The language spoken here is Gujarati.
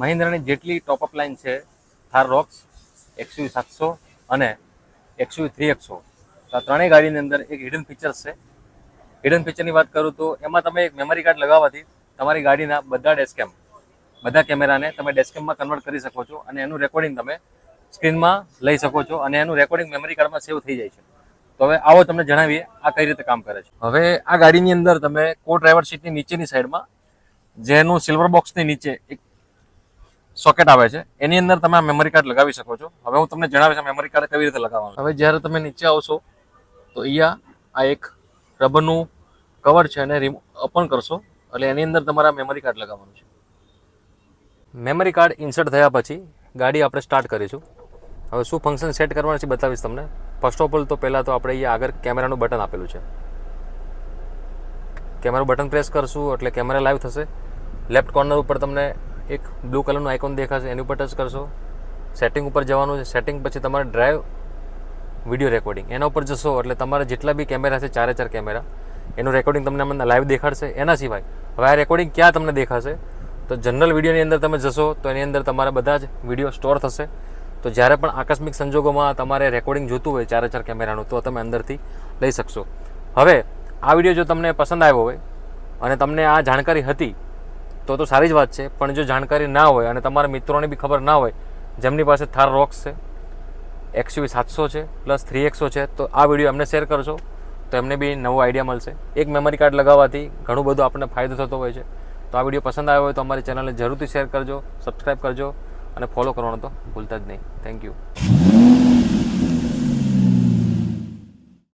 મહિન્દ્રાની જેટલી ટોપઅપ લાઇન છે, થાર રોક્સ એક્સયુવી સાતસો અને એક્સયુવી થ્રી એકસો તો આ ત્રણેય ગાડીની અંદર એક હિડન ફીચર્સ છે. હિડન ફીચરની વાત કરું તો એમાં તમે એક મેમરી કાર્ડ લગાવવાથી તમારી ગાડીના બધા ડેસ્કેમ બધા કેમેરાને તમે ડેસ્કેમમાં કન્વર્ટ કરી શકો છો અને એનું રેકોર્ડિંગ તમે સ્ક્રીનમાં લઈ શકો છો અને એનું રેકોર્ડિંગ મેમરી કાર્ડમાં સેવ થઈ જાય છે. તો હવે આવો તમને જણાવીએ આ કઈ રીતે કામ કરે છે. હવે આ ગાડીની અંદર તમે કો ડ્રાઈવર સીટની નીચેની સાઈડમાં જેનું સિલ્વર બોક્સની નીચે એક સોકેટ આવે છે. એની અંદર તમે મેમરી કાર્ડ લગાવી શકો છો. હવે હું તમને જણાવીશ મેમરી કાર્ડ કેવી રીતે લગાવવાનું. હવે જ્યારે તમે નીચે આવશો, તો અહીંયા આ એક રબરનું કવર છે અને ઓપન કરશો. એટલે એની અંદર તમારા મેમરી કાર્ડ લગાવવાનું છે. મેમરી કાર્ડ ઇન્સર્ટ થયા પછી ગાડી આપણે સ્ટાર્ટ કરીશું. હવે શું ફંક્શન સેટ કરવાનું છે બતાવીશ તમને. ફર્સ્ટ ઓફ ઓલ તો પહેલાં તો આપણે અહીંયા આગળ કેમેરાનું બટન આપેલું છે. કેમેરા બટન પ્રેસ કરશું એટલે કેમેરા લાઈવ થશે. લેફ્ટ કોર્નર ઉપર તમને એક બ્લુ કલરનું આઇકોન દેખાશે, એની ઉપર ટચ કરશો. સેટિંગ ઉપર જવાનું છે. સેટિંગ પછી તમારે ડ્રાઈવ વીડિયો રેકોર્ડિંગ એના ઉપર જશો, એટલે તમારા જેટલા બી કેમેરા છે, ચારે ચાર કેમેરા એનું રેકોર્ડિંગ તમને અમને લાઈવ દેખાડશે. એના સિવાય, હવે આ રેકોર્ડિંગ ક્યાં તમને દેખાશે? તો જનરલ વિડીયોની અંદર તમે જશો, તો એની અંદર તમારા બધા જ વીડિયો સ્ટોર થશે. તો જ્યારે પણ આકસ્મિક સંજોગોમાં તમારે રેકોર્ડિંગ જોતું હોય, ચારે ચાર કેમેરાનું તો તમે અંદરથી લઈ શકશો. હવે, આ વીડિયો જો તમને પસંદ આવ્યો હોય, અને તમને આ જાણકારી હતી તો તો સારી જ વાત છે, પણ જો જાણકારી ના હોય અને તમારા મિત્રોને બી ખબર ના હોય, જેમની પાસે થાર રોક્સ છે એક્સયુવી સાતસો છે પ્લસ થ્રી એક્સો છે, તો આ વીડિયો એમને શેર કરશો તો એમને બી નવો આઈડિયા મળશે. એક મેમરી કાર્ડ લગાવવાથી ઘણું બધું આપણને ફાયદો થતો હોય છે. તો આ વીડિયો પસંદ આવ્યો હોય તો અમારી ચેનલને જરૂરથી શેર કરજો સબસ્ક્રાઈબ કરજો, અને ફોલો કરવાનું તો ભૂલતા જ નહીં. Thank you